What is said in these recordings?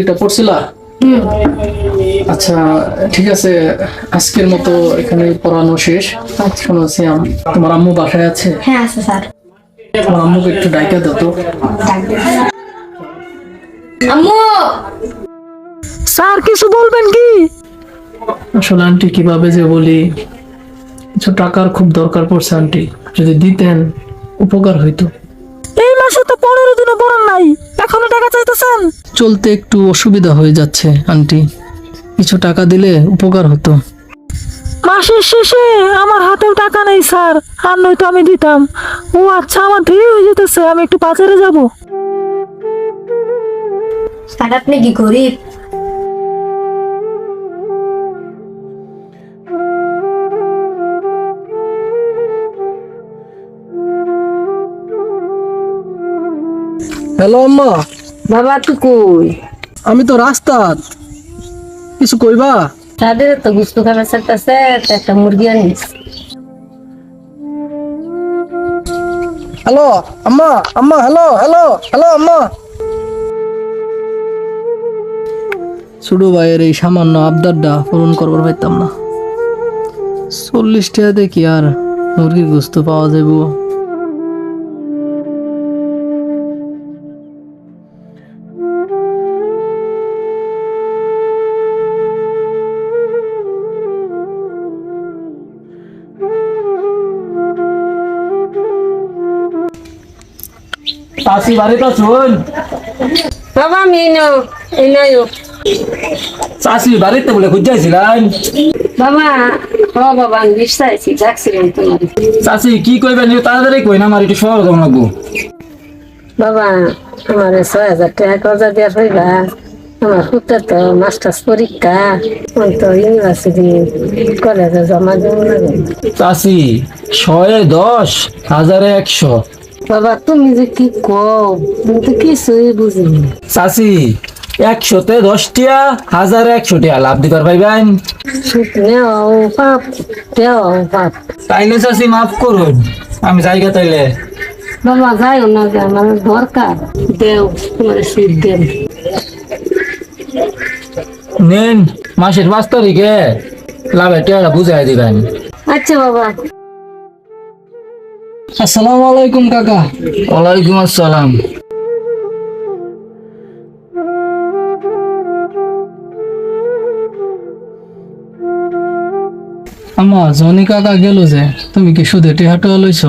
এটা পড়ছিলা? আচ্ছা ঠিক আছে আজকের মতো এখানে পড়ানো শেষ। শোনো সিয়াম তোমার আম্মু বাসায় আছে? হ্যাঁ আছে স্যার। তোমার আম্মুকে একটু ডাইকা দাও তো। আম্মু! স্যার কিছু বলবেন কি? আসলে আন্টি কীভাবে যে বলি কিছু টাকার খুব দরকার পড়ছে আন্টি। যদি দিতেন উপকার হইতো। এই মাসে তো পনেরো দিনও পড়ান নাই। এখনও টাকা চাইতেছেন? চলতে একটু অসুবিধা হয়ে যাচ্ছে আন্টি। কিছু টাকা দিলে উপকার হতো। মাসের শেষে আমার হাতেও টাকা নেই স্যার। আর নয়তো আমি দিতাম। ও আচ্ছা আমার দেরি হয়ে যেতেছে আমি একটু বাজারে যাব। স্যার আপনি কি গরিব? হ্যালো আম্মা। বাবা তুই কই? আমি তো রাস্তাত কিছু কইবা? তাদের তো গুস্তু খাবার চাইতেছে একটা মুরগি আনিস। হ্যালো আম্মা আম্মা হ্যালো হ্যালো হ্যালো আম্মা। ছোট ভাইয়ের এই সামান্য আবদারটা পূরণ করবার পাইতাম না। চল্লিশ টাকা দেখি আর মুরগির গোস্ত পাওয়া যাব চাষি বাড়িতে শুন বাবা এই নাও চাষি বাড়িতে বলে খুঁজাইছিলেন বাবা ও বাবা বিশ্বাসী ডাকছিলাম তোমার চাষি কি কইবেন তাড়াতাড়ি কই না আমার একটু শহর যাব লাগবো বাবা আমার ছয় হাজার টাকা কর্জা দেওয়া হইবা আমার পুত্র তো মাস্টার্স পরীক্ষা তো ইউনিভার্সিটি কলেজে জমা দেবো লাগে চাষি ছয় দশ হাজারে একশো বাবা তুমি যে কি কও? তুমি তো কিছুই বুঝিনি। চাষি একশোতে দশটিয়া হাজারে একশো টিয়া লাভ দিবার নেও দেও তাইলে মাফ করুন। আমি জায়গা তাইলে। বাবা যাইও না যে আমার দরকার। দেও তোমার সুদ দেন নেন মাসের পাঁচ তারিখে লাভের টিয়াটা বুঝাই দিবেন। আচ্ছা বাবা। আসসালামু আলাইকুম কাকা। ওয়ালাইকুম আসসালাম। আমা জনি কাকা গেল যে তুমি কি সুদে টিহাটো লইছ?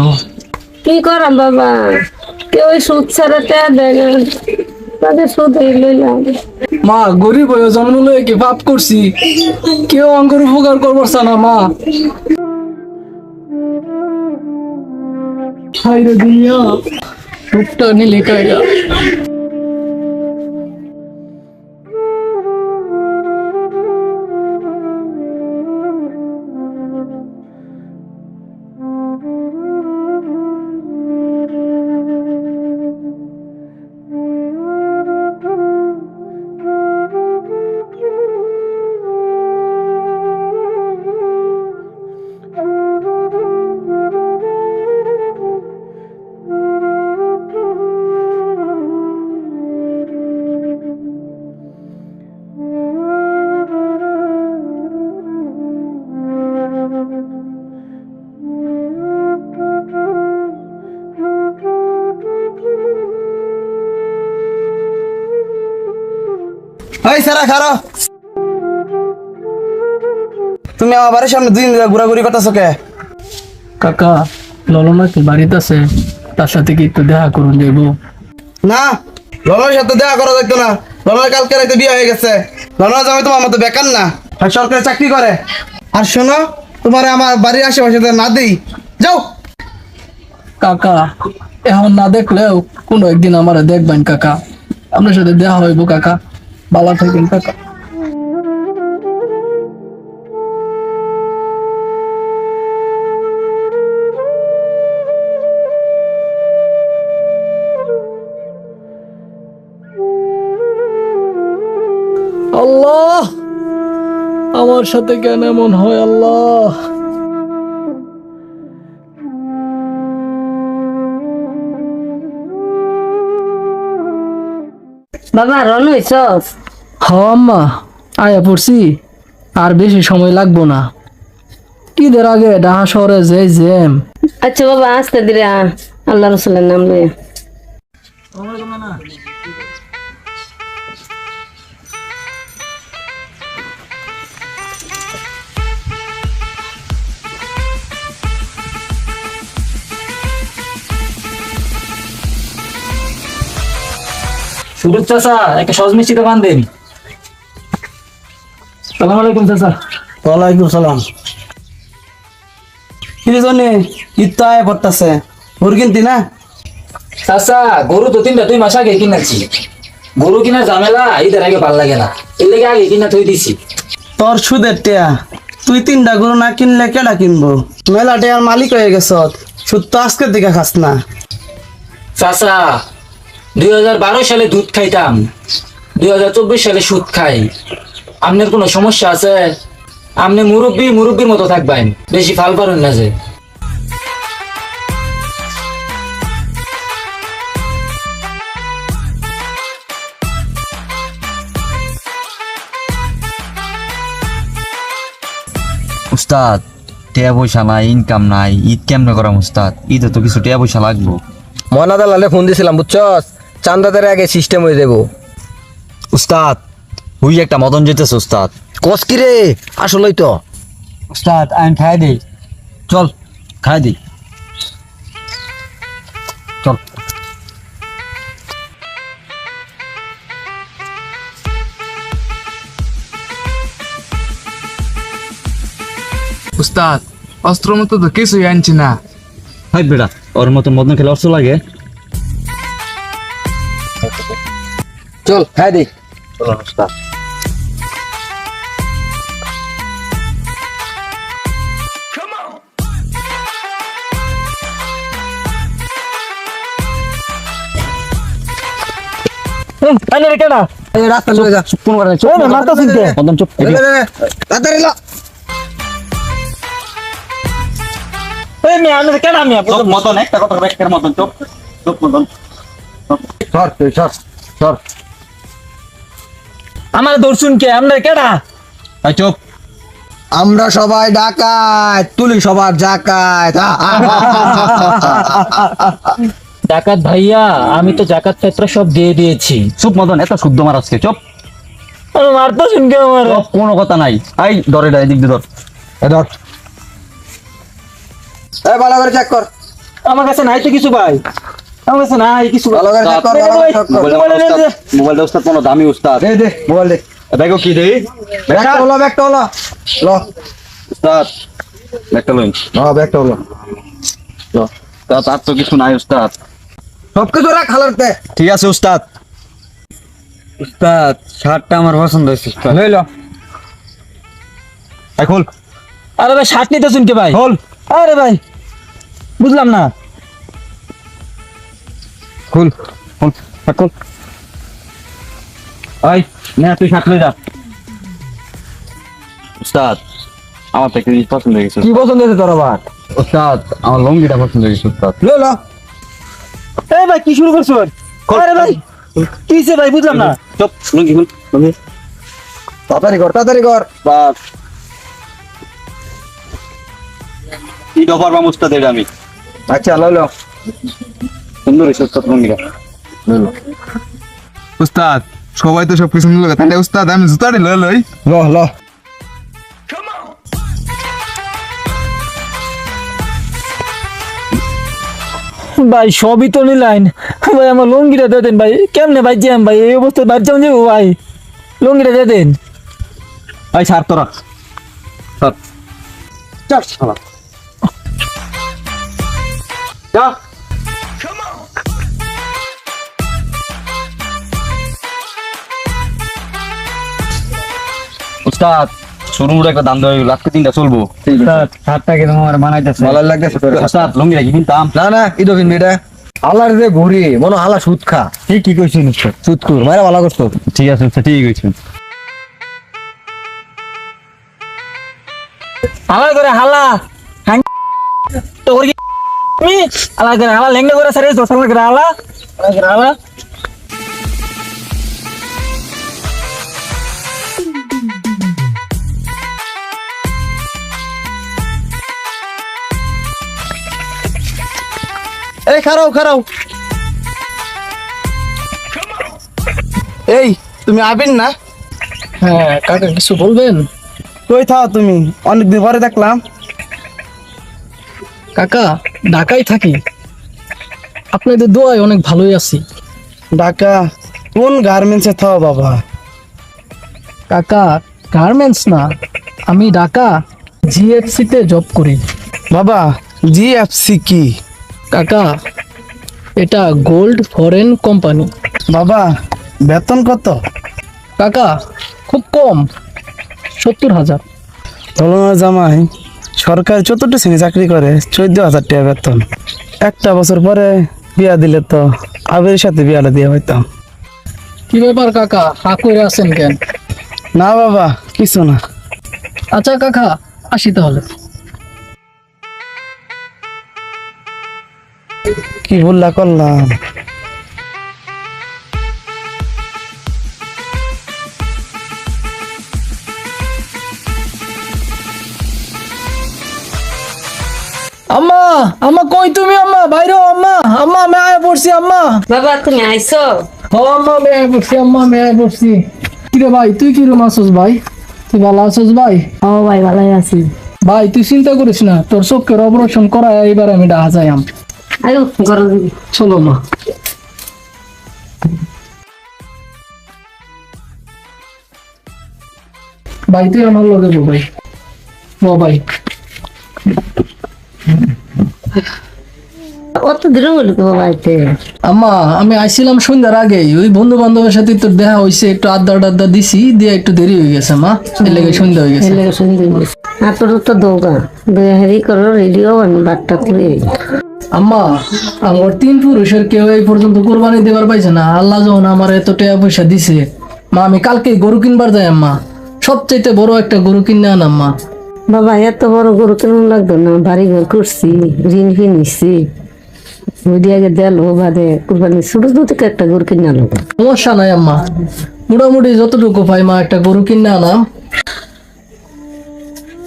কি করাম বাবা? কেউ ওই সুদ ছাড়া টাকা দেয় না। তাদের সুদ লইলাম। মা গরিব হয়ে জন্ম লয়ে কি পাপ করছি? কেউ অঙ্কর উপকার করবার না মা। हाय दुनिया टूटा नहीं लेकर आएगा। খারো। তুমি আমার বাড়ির সামনে দুই দিন ধরে ঘোরাঘুরি করতেছো কে? কাকা ললনা কি বাড়িতে আছে? তার সাথে কি একটু দেখা করুন যাইব? না সাথে দেখা করা দেখতো না। কালকে রাতে বিয়ে হয়ে গেছে। জামাই তোমার মতো বেকার না। আর সরকারি চাকরি করে। আর শোনো তোমার আমার বাড়ির আশেপাশে না দিই যাও। কাকা এখন না দেখলেও কোনো একদিন আমার দেখবেন কাকা। আপনার সাথে দেখা হইব কাকা। বাবা থাকবেন কাকা আল্লাহ আমার সাথে কেন এমন হয় আল্লাহ? বাবা রনু ইসস হ আম্মা আয়া পড়ছি। আর বেশি সময় লাগবো না। ঈদের আগে ডাহা শহরে যে জ্যাম। আচ্ছা বাবা আস্তে দিলে আ। আল্লাহ রসুলের নাম লইয়া। সুরজ চাচা একটা সহজ মিষ্টিতে বান দেন। সালাম আলাইকুম চাচা। ওয়ালাইকুম সালাম। কি জানি ইত্তা পড়তাছে। মুরগি কিনতি না? চাচা গরু তো তিনটা দুই মাস আগে কিনাচ্ছি গরু কিনার ঝামেলা ঈদের আগে ভালো লাগে না। এর লেগে আগে কিনা থই দিছি। তোর সুদের টেয়া। তুই তিনটা গরু না কিনলে কেডা কিনবো? মেলা টেয়ার মালিক হয়ে গেছ। সুদ তো আজকের দিকে খাস না। চাচা দুই হাজার বারো সালে দুধ খাইতাম। দুই হাজার চব্বিশ সালে সুদ খাই। আপনার কোনো সমস্যা আছে? আপনি মুরব্বী মুরব্বীর মতো থাকবেন বেশি ফাল পারেন না যে। উস্তাদ টিয়া পয়সা নাই ইনকাম নাই ঈদ কেমনে করাম উস্তাদ? ঈদে তো কিছু টিয়া পয়সা লাগবো। ময়না দালালে ফোন দিছিলাম বুঝছস? চান্দাদের আগে সিস্টেম হয়ে যাব উস্তাদ হুই একটা মদন যেতেছে উস্তাদ। কস কি রে? আসলেই তো। উস্তাদ আমি খাই দেই। চল খাই দেই। চল। উস্তাদ অস্ত্র মতো তো কিছুই আনছি না। হাই বেড়া ওর মতো মদন খেলে অর্থ লাগে? চল খাই দে চলো উস্তাদ। আরে রে কেডা? এই রাস্তা চলে যা। কোন করে ও মারতা শুনতে মদন চুপ এই, এই, এই, তাড়াতাড়ি ল। এই মে আমি কেডা আমি চুপ মদন একটা কথা ব্যাকের মদন চুপ চুপ মদন। সর তুই সর সর। আমার দর্শন কে? আমরা কেডা? চুপ। আমরা সবাই ডাকাত তুলি সবার জাকাত। ডাকাত ভাইয়া আমি তো জাকাত ফেতরা সব দিয়ে দিয়েছি। চুপ মদন এত শুদ্ধ মার আজকে চুপ। মারতা শুনকে আমার? কোনো কথা নাই। এই ধরে এটা এদিক দিয়ে ধর। এ ধর। এই ভালো করে চেক কর। আমার কাছে নাই তো কিছু ভাই। আমার কাছে নাই কিছু ভালো করে চেক কর উস্তাদ কোনো দামি উস্তাদ। দে দে মোবাইল দে। দেখো কি দেই? ব্যাগটা হলো ব্যাগটা হলো। ল। উস্তাদ একটা লইন। ব্যাগটা হলো। তা তার তো কিছু নাই উস্তাদ। সব কিছু রাখ হালারতে ঠিক আছে উস্তাদ। উস্তাদ শার্টটা আমার পছন্দ হয়েছে উস্তাদ। লইল। এখন আরে ভাই শার্ট নিতে শুনকে ভাই? খোল। আরে ভাই বুঝলাম না। খুল খুল খুল। এই নে তুই শার্ট লই যা। উস্তাদ আমার তো জিনিস পছন্দ হয়ে গেছে কি পছন্দ হয়েছে তোর আবার? উস্তাদ আমার লঙ্গিটা পছন্দ হয়ে গেছে উস্তাদ। লইল। এই ভাই কি শুরু করছ? আরে ভাই কিসে ভাই বুঝলাম না। চুপ লঙ্গি তাড়াতাড়ি কর তাড়াতাড়ি কর। বাস ঈদ অফার বা মুস্তাদ এটা আমি। আচ্ছা লইল সুন্দর উস্তাদ সবাই তো সব কিছু নিল। তাহলে উস্তাদ আমি জুতাটা লই লই। ল ল। ভাই সবই তো নিলাইন। ভাই আমার লুঙ্গিটা দিয়ে দেন ভাই। কেমনে ভাই জ্যাম ভাই? এই অবস্থায় বাড়ি যাও যাব ভাই? লুঙ্গিটা দিয়ে দেন। তোরা। ছাড়। চল শালা। যা। উস্তাদ। শুরুর একটা দাম দেওয়া আজকে দিনটা চলবো। হাতটা কিন্তু আমার মানাইতেছে ভালো লাগতেছে তোর উস্তাদ লঙ্গি রাখি কিনতাম। না না কি দোকিন এটা হালার যে ঘুরি মনে হালা সুদ খা। ঠিক কি কইছিস সুদ খুর মারা ভালো করছ ঠিক আছে ঠিক আছে হালা করে হালা। হ্যাং তো করি আমি হালা করে হালা লেঙ্গা করে সারে দোসালা করে হালা। হালা করে হালা। এই খারাও খারাও এই তুমি আবিন না? হ্যাঁ কাকা কিছু বলবেন? কই থাও তুমি? অনেকদিন পরে দেখলাম। কাকা ঢাকায় থাকি। আপনাদের দোয়ায় অনেক ভালোই আছি। ঢাকা কোন গার্মেন্টসে থাও বাবা? কাকা গার্মেন্টস না আমি ঢাকা জিএফসি তে জব করি। বাবা জিএফসি কি? কাকা এটা গোল্ড ফরেন কোম্পানি। বাবা বেতন কত? কাকা খুব কম সত্তর হাজার। তলনা জামাই সরকার চতুর্থ শ্রেণি চাকরি করে চোদ্দ হাজার টাকা বেতন। একটা বছর পরে বিয়া দিলে তো আবির সাথে বিয়াটা দিয়ে হইতাম। কি ব্যাপার কাকা হা করে আছেন কেন? না বাবা কিছু না। আচ্ছা কাকা আসি তাহলে। কি বললা করলাম আম্মা আম্মা কই তুমি আম্মা? বাইরে আম্মা। আম্মা আমি আয় পড়ছি আম্মা। বাবা তুমি আইছো? ও আম্মা আমি আয় পড়ছি আম্মা আমি আয় পড়ছি। কিরে ভাই তুই কি রুম ভাই? তুই ভালো আছিস ভাই? ও ভাই ভালোই আছি। ভাই তুই চিন্তা করিস না তোর চোখের অপারেশন করা এইবার আমি ডাহা যাই আম আয়ো গরম চলো মা। ভাই তুই আমার লগে ভাই ও ভাই অত দূরে হলো বাড়িতে আম্মা আমি আইছিলাম সন্ধ্যার আগেই। ওই বন্ধু বান্ধবের সাথে দেখা হইছে একটু আড্ডা টাড্ডা দিছি দিয়ে একটু দেরি হয়ে গেছে মা এর লেগে সন্ধ্যা হয়ে গেছে। ছেলে শুনতে আর তোর তো হেরি করো রেডিও বাট্টা করে আম্মা আমার তিন পুরুষের কেউ এই পর্যন্ত কোরবানি দেবার পাইছে না। আল্লাহ যখন আমার এত টাকা পয়সা দিছে মা আমি কালকে গরু কিনবার যাই আম্মা। সবচাইতে বড় একটা গরু কিনে আন আম্মা। বাবা এত বড় গরু কেমন লাগতো না বাড়ি ঘর করছি ঋণ ফিন নিচ্ছি ওই দিয়ে আগে দেল বাদে কুরবানি ছোট ছোট থেকে একটা গরু কিনে আনো সমস্যা নাই আম্মা। মোটামুটি যতটুকু পাই মা একটা গরু কিনে আনাম।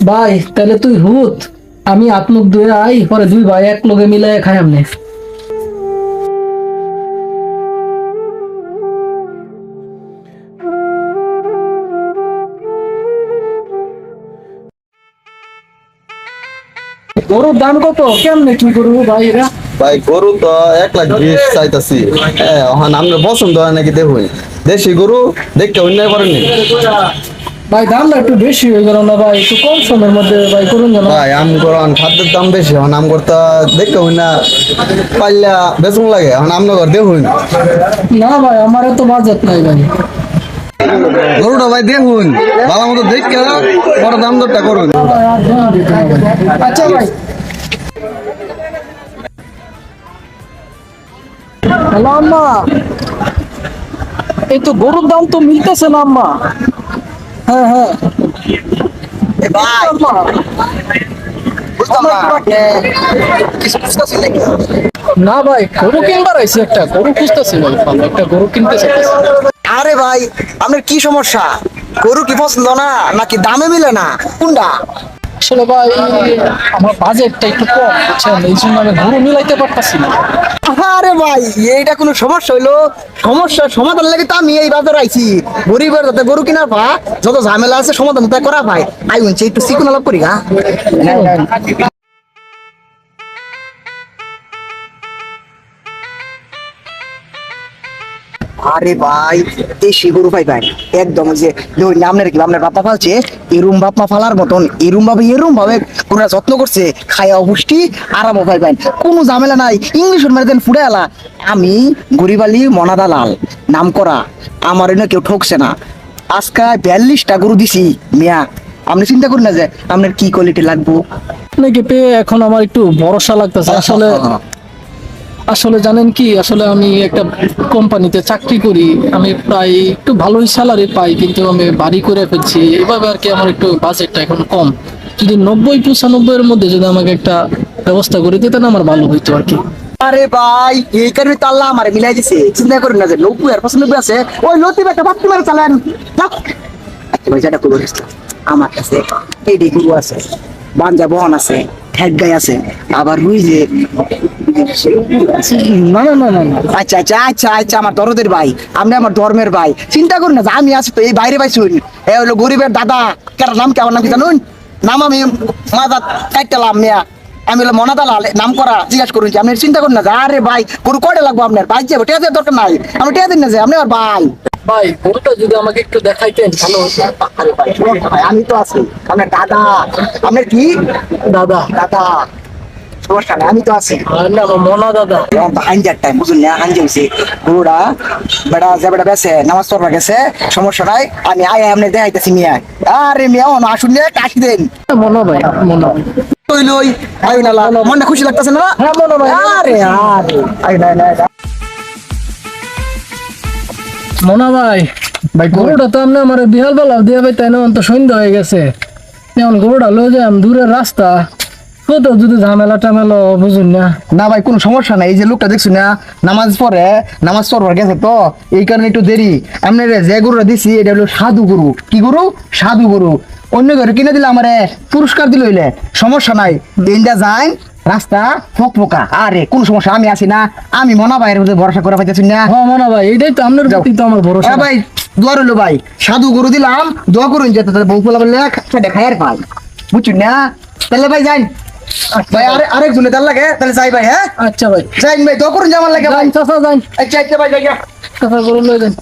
ভাই, তাহলে তুই হুত। আমি আত্মক দুয়ে আই, পরে দুই ভাই এক লোকে মিলাই খাই আমনে। গরুর দাম কত? কেমনে কি করব ভাইরা ভাই গরু তো এক লাখ বিশ চাইতাছি। হ্যাঁ আমরা পছন্দ হয় নাকি দেখুন। দেশি গরু দেখতে অন্যায় করেনি ভাই দামটা একটু বেশি হয়ে গেল না ভাই? একটু কম সময়ের মধ্যে ভাই করুন না। ভাই আম করন খাদ্যের দাম বেশি। এখন আম করতে দেখতে হই না। পাইলা বেতন লাগে। এখন আমনা ঘর দেখুন। না ভাই আমার এত বাজেট নাই ভাই। গরুটা ভাই দেখুন ভালো মতো দেখে বড় দাম দরটা করুন। আচ্ছা ভাই। হ্যালো আম্মা। এই তো গরুর দাম তো মিলতেছে না আম্মা। হ্যাঁ হ্যাঁ। না। ভাই গরু কিনবার আইছি একটা। গরু খুঁজতেছি একটা গরু কিনতে চাইতেছি। আরে ভাই আপনার কি সমস্যা? গরু কি পছন্দ না নাকি দামে মিলে না? কোনটা? আসলে ভাই আমার বাজেটটা একটু কম বুঝছেন? এই জন্য আমি গরু মিলাইতে পারতাছি না। আরে ভাই এইটা কোনো সমস্যা হইল? সমস্যার সমাধান লাগে তো আমি এই বাজারে আইছি। গরিবের যাতে গরু কিনার পা যত ঝামেলা আছে সমাধান তো করা ভাই। আই উনছে একটু চিকুন আলাপ করি গা আরে ভাই দেশি গরু ভাই ভাই একদম ওই যে দেখুন আপনার কি আপনার বাপ্পা ফালছে এরুম বাপ্পা ফালার মতন এরুম ভাবে এরুম ভাবে কোনটা যত্ন করছে খায়া পুষ্টি আরামও পাই ভাই কোনো ঝামেলা নাই ইংলিশের মেরে দেন ফুড়ে আলা। আমি গরিবালি মনাদা লাল নাম করা আমার এনে কেউ ঠকছে না। আজকে বিয়াল্লিশটা গরু দিছি মিয়া আপনি চিন্তা করেন না যে আপনার কি কোয়ালিটি লাগবো? আপনাকে পেয়ে এখন আমার একটু ভরসা লাগতেছে আসলে আসলে জানেন কি, আসলে আমি একটা কোম্পানিতে চাকরি করি, আমি প্রায় একটু ভালোই স্যালারি পাই, কিন্তু আমি বাড়ি করে ফেলছি। এভাবে আর কি আমার একটু বাজেটটা এখন কম। যদি নব্বই, পঁচানব্বই এর মধ্যে যদি আমাকে একটা ব্যবস্থা করে দিতেন, আমার ভালো হইতো আর কি। আরে ভাই কারণে আমার মিলাই চিন্তা না যে নব্বই আছে, ওই একটা। আচ্ছা আমার কাছে এই গুরু আছে বহন আছে। গাই আছে। আবার রুই যে না না না না আচ্ছা আচ্ছা আচ্ছা আচ্ছা আমার দরদের ভাই আমার ধর্মের ভাই। চিন্তা করুন না আমি এই বাইরে ভাই শুন এ হলো গরিবের দাদা কার নাম কি, আমার নাম কি জানুন? নাম আমি মাজা কাটতালাম মিয়া। আমি হলো মনাদালাল নাম করা, জিজ্ঞাসা করুন আপনি চিন্তা করুন না আরে ভাই, গরু কয়টা লাগবো আপনার? ভাই যাব টিয়া দরকার নাই। আমি টিয়া দিন না যে, আপনি আমার ভাই। ভাই গরুটা যদি আমাকে একটু দেখাইতেন ভালো আমি তো আছি। আপনার দাদা। আপনার কি? দাদা। দাদা। সমস্যা নাই আমি তো আছি। আর না আমার মনা দাদা। হাঞ্জার টাইম বুঝুন না হাঞ্জা হয়েছে গরুরা বেড়া যে বেড়া বেছে নামাজ পড়বা গেছে সমস্যা নাই। আমি আয় আপনি দেখাইতেছি মিয়া। আরে মিয়া অন আসুন নে কাশি দেন। মনা ভাই মনা। লই মনটা খুশি লাগতেছে না? হ্যাঁ মনা ভাই। আরে আরে। না মনা ভাই ভাই গরুটা তো আপনি আমার বিহাল বেলা দিয়ে ভাই তাই না তো সন্ধ্যা হয়ে গেছে। এখন গরুটা লয়ে যাই দূরের রাস্তা। কত যদি ঝামেলা টামেলা বুঝুন না। না ভাই কোনো সমস্যা নাই। এই যে লোকটা দেখছ না নামাজ পড়ে নামাজ পড়বার গেছে তো এই কারণে একটু দেরি। আপনি যে গরুটা দিছি এটা হলো সাধু গরু। কি গরু? সাধু গরু। অন্য ঘরে কিনে দিলে আমারে পুরস্কার দিল হইলে। সমস্যা নাই। দিনটা যাই রাস্তা ফক ফোকা আরে কোন সমস্যা আমি আছি না। আমি মনা ভাইয়ের মধ্যে ভরসা করে পাইতেছি না। হ্যাঁ মনা ভাই এটাই তো আপনার প্রতি তো আমার ভরসা। হ্যাঁ ভাই দোয়া রইল ভাই। সাধু গরু দিলাম দোয়া করুন যাতে তাদের বউ পোলা বললে সেটা খায়ার পাই। বুঝছেন না? তাহলে ভাই যাই। ভাই আরে আরেক জনে তার লাগে তাহলে যাই ভাই হ্যাঁ? আচ্ছা ভাই। যাই ভাই দোয়া করুন যাবার লাগে ভাই। চাচা যান আচ্ছা আচ্ছা ভাই যাই। চাচা গরু লয়ে যান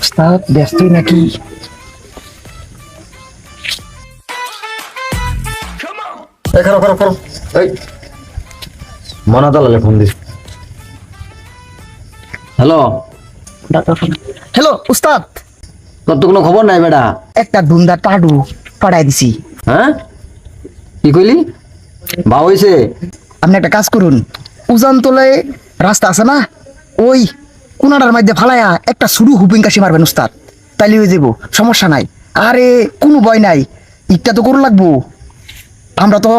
উস্তাদ ব্যস্তই এই। মনা দালালে ফোন দিস। হ্যালো হ্যালো উস্তাদ। তোর তো কোনো খবর নাই বেটা একটা টাডু পাঠাই দিছি। হ্যাঁ? কি কইলি? বা হইছে। আপনি একটা কাজ করুন। উজান তোলে রাস্তা আছে না? ওই কোনাটার মধ্যে ফালাইয়া একটা শুরু হুপিং কাশি মারবেন উস্তাদ। তাইলে হয়ে যাব সমস্যা নাই। আরে কোনো ভয় নাই। ইটটা তো করু লাগবো। আমরা তো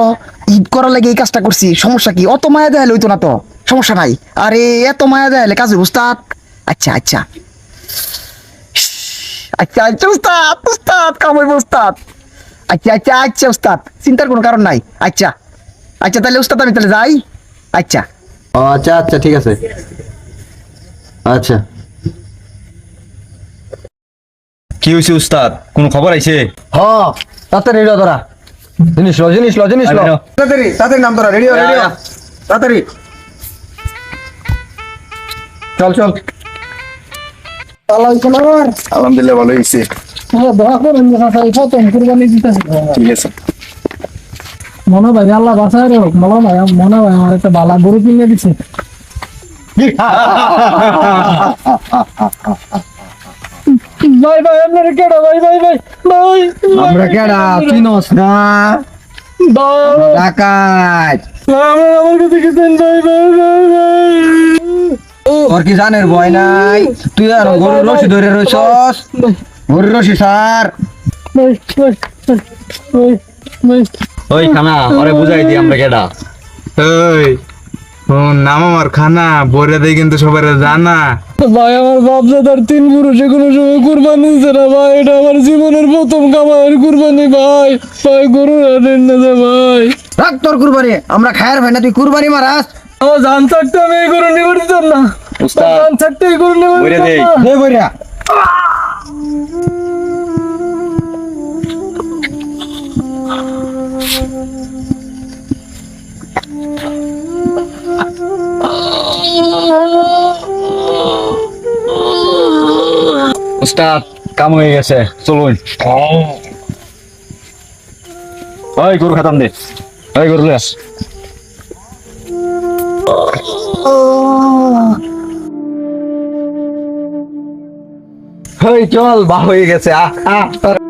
ঈদ করার লাগে এই কাজটা করছি সমস্যা কি? অত মায়া দেয়ালে হইতো না তো সমস্যা নাই। আরে এত মায়া দেয়ালে কাজ হইবো, উস্তাদ। আচ্ছা আচ্ছা। আচ্ছা আচ্ছা উস্তাদ উস্তাদ কামাই উস্তাদ। আচ্ছা আচ্ছা আচ্ছা উস্তাদ চিন্তার কোনো কারণ নাই। আচ্ছা আচ্ছা তাহলে উস্তাদ আমি তাহলে যাই। আচ্ছা। ও আচ্ছা আচ্ছা ঠিক আছে। আচ্ছা। কি হয়েছে উস্তাদ? কোন খবর আইছে? হ তাড়াতাড়ি রে তোরা জিনিস লো জিনিস লো জিনিস লো। তাড়াতাড়ি তাড়াতাড়ি নাম তোরা রেডি রেডি তাড়াতাড়ি। চল চল। আলহামদুলিল্লাহ ভালো হয়েছে দোয়া করেন যে চাচা এই প্রথম কুরবানি দিতেছে। ঠিক আছে। মনে ভাই আল্লাহ বাসায় রে হোক মনে ভাই মনে ভাই আমার একটা বালা গরু কিনে দিছে। ভাই ভাই আপনার কেডা ভাই ভাই ভাই? ভাই আমরা কেডা? চিনস না? ডাকাত। আমার আমার কাছে কি দেন ভাই ভাই ভাই ভাই? তোর কি জানের ভয় নাই? তুই আর গরুর রশি ধরে রইছস? গরুর রশি সার। ভাই ভাই ভাই ভাই ওই খানা ওরে বুঝাই দি আমরা কেডা। ওই নাম আমার খানা বলে দেয় কিন্তু সবাই জানা। ভাই আমার বাপ দাদার তিন পুরুষে কোনো সময় কুরবানি দিছে না ভাই এটা আমার জীবনের প্রথম কামাইয়ের কুরবানি ভাই। ভাই গরু আনেন না ভাই। রাখ তোর কুরবানি আমরা খায়ের ভাই না তুই কুরবানি মারাস। ও জান থাকতে আমি এই গরু নিবার দিতাম না। জান থাকতে এই গরু নিবার বইরে দিতাম দেই। না দে বইরা। উস্তাদ কাম হয়ে গেছে, চলুন। ওই গরু খাতাম দে। ওই গরু। চল বা হয়ে গেছে। আহ আহ